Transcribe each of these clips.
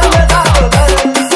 咱们打个伴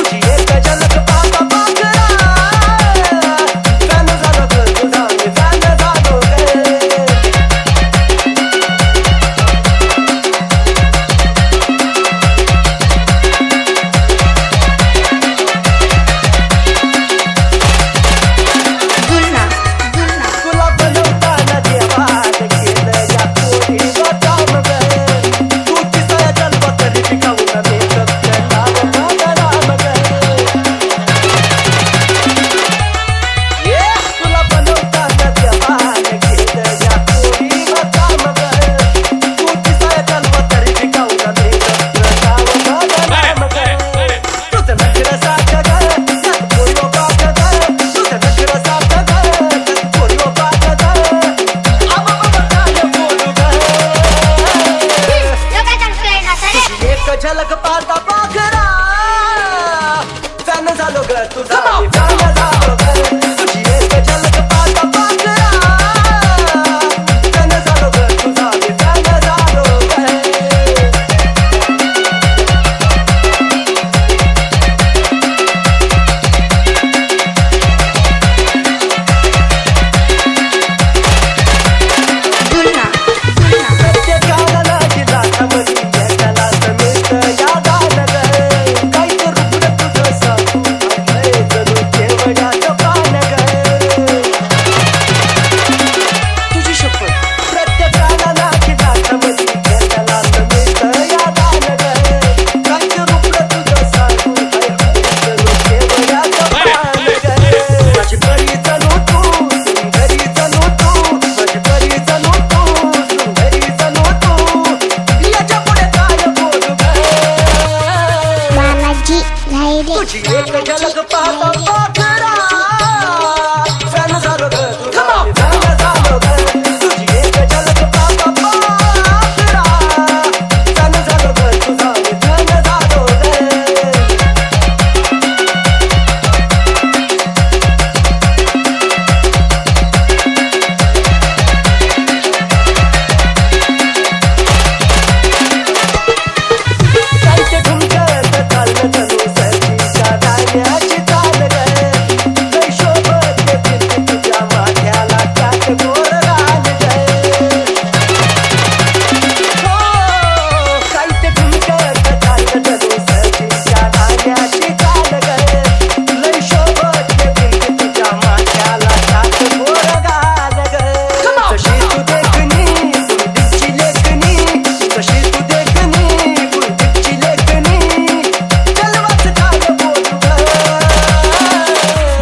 तुझी एक झलक पाता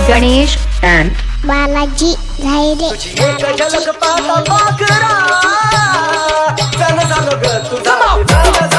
गणेश अँड बालाजी झायरे. झलक पाहता तुझा